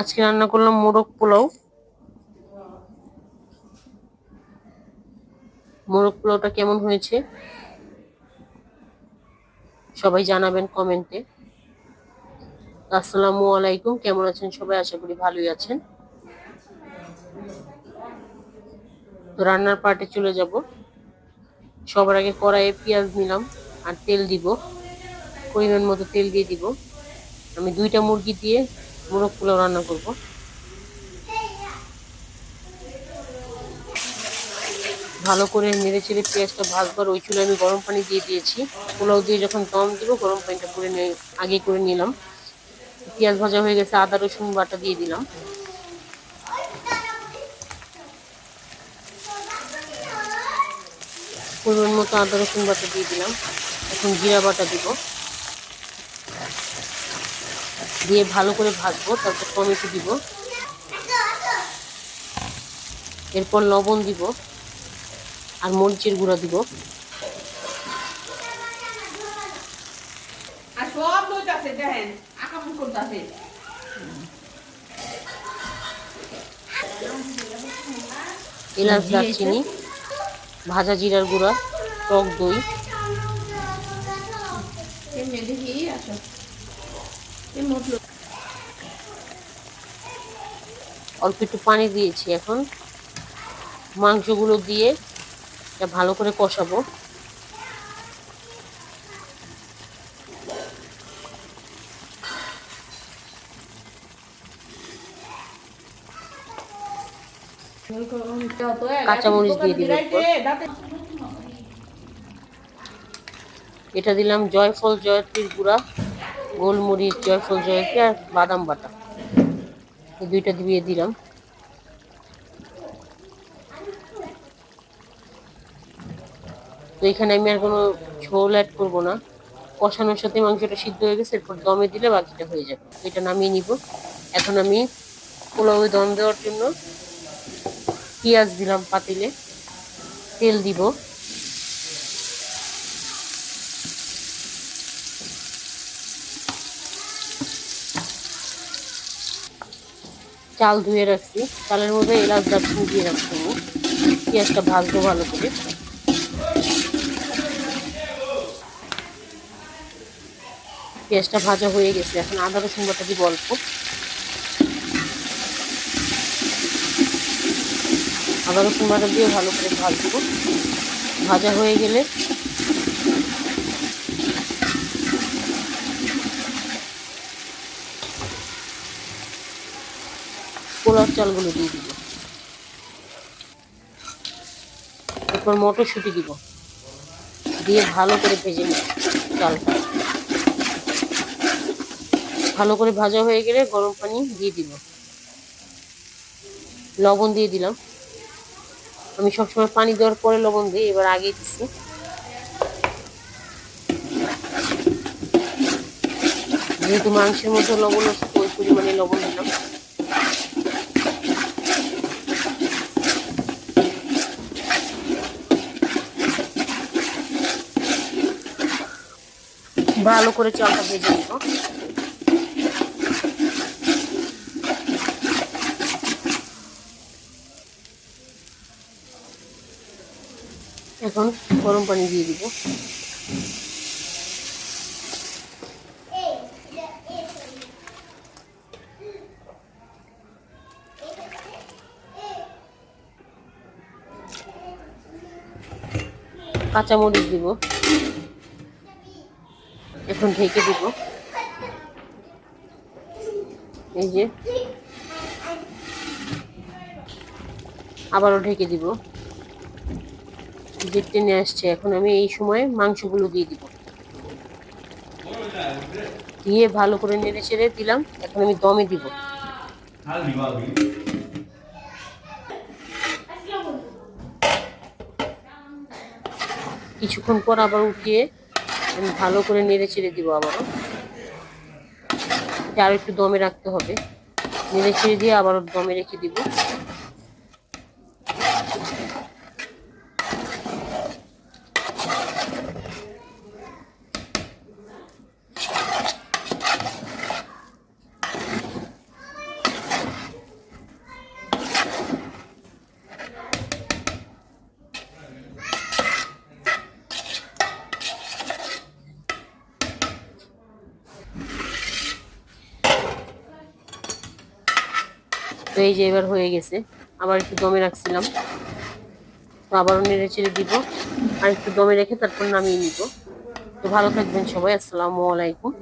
আজকে রান্না করলাম মোরগ পোলাও। মোরগ পোলাওটা কেমন হয়েছে? সবাই জানাবেন কমেন্টে। আসসালামু আলাইকুম, কেমন আছেন সবাই? আশা করি ভালোই আছেন। তো রান্নার পার্টে চলে যাব। সবার আগে কড়াইয়ে পেঁয়াজ নিলাম আর তেল দিব। পরিমাণ মতো তেল দিয়ে দিব। আমি দুইটা মুরগি দিয়ে মোরগ পোলাও রান্না করব। ভালো করে নেড়ে চেড়ে পেঁয়াজটা ভাজবার ওই চুলে আমি গরম পানি দিয়ে দিয়েছি। পোলাও দিয়ে যখন দম দিব, গরম পানিটা করে আগে করে নিলাম। পেঁয়াজ ভাজা হয়ে গেছে, আদা, রসুন বাটা দিয়ে দিলাম। পরিমাণ মতো আদা, রসুন বাটা দিয়ে দিলাম। এখন জিরা বাটা দিব। দিয়ে ভালো করে ভাজবো তারপর টমেটো দিব। এরপর লবণ দিব আর মরিচের গুঁড়া দিব। এলাচ দারচিনি ভাজা জিরার গুঁড়া টক দই। অল্প একটু পানি দিয়েছি এখন। মাংসগুলো দিয়ে ভালো করে কষাবো। কাঁচামরিচ দিয়ে এরপর। এটা দিলাম জয়ফল, জয়ত্রীর গুঁড়া। গোলমরিচ, জয়ফল জয়ত্রী আর বাদাম বাটা। এই দুইটা দিয়ে দিলাম। তো এখানে আমি আর কোনো ঝোল অ্যাড করব না। কষানোর সাথে মাংসটা সিদ্ধ হয়ে গেছে, এরপর দমে দিলে বাকিটা হয়ে যাবে। এটা নামিয়ে নিব। এখন আমি পোলাওয়ে দম দেওয়ার জন্য পেঁয়াজ দিলাম পাতিলে। তেল দিব। চাল ধুয়ে রাখছি। চালের মধ্যে এলাচ দারচিনি দিয়ে রাখছি পেঁয়াজটা ভাজবো ভালো করে। পেঁয়াজটা ভাজা হয়ে গেছে। এখন আদা, রসুন বাটা দিব অল্প আদা, রসুন বাটা দিয়ে ভালো করে ভাজবো। ভাজা হয়ে গেলে পোলার চালগুলো দিয়ে দিব। এরপর মটরশুঁটি দিব। দিয়ে ভালো করে ভেজে নিব চালটা। ভালো করে ভাজা হয়ে গেলে গরম পানি দিয়ে দিব। লবণ দিয়ে দিলাম। আমি সবসময় পানি দেওয়ার পরে লবণ দিই, এবার আগে দিচ্ছি যেহেতু মাংসের মধ্যে লবণ আছে ওই পরিমাণে লবণ দিলাম। ভালো করে চালটা ভেজে নিব। এখন গরম পানি দিয়ে দিব। কাঁচামরিচ দিব। এখন ঢেকে দিব। এই যে। আবারও ঢেকে দিব। যে টেনে আসছে, এখন আমি এই সময় মাংসগুলো দিয়ে দিব। দিয়ে ভালো করে নেড়ে চেড়ে দিলাম, এখন আমি দমে দিব। কিছুক্ষণ পর আবার উঠিয়ে ভালো করে নেড়ে চেড়ে দিব আবারও। এটা আরও একটু দমে রাখতে হবে। নেড়ে চেড়ে দিয়ে আবারও দমে রেখে দিব। তো এই যে এবার হয়ে গেছে। আবার একটু দমে রাখছিলাম। তো আবারও নেড়ে চেড়ে দিব। আর একটু দমে রেখে তারপর নামিয়ে নিব। তো ভালো থাকবেন সবাই। আসসালামু আলাইকুম।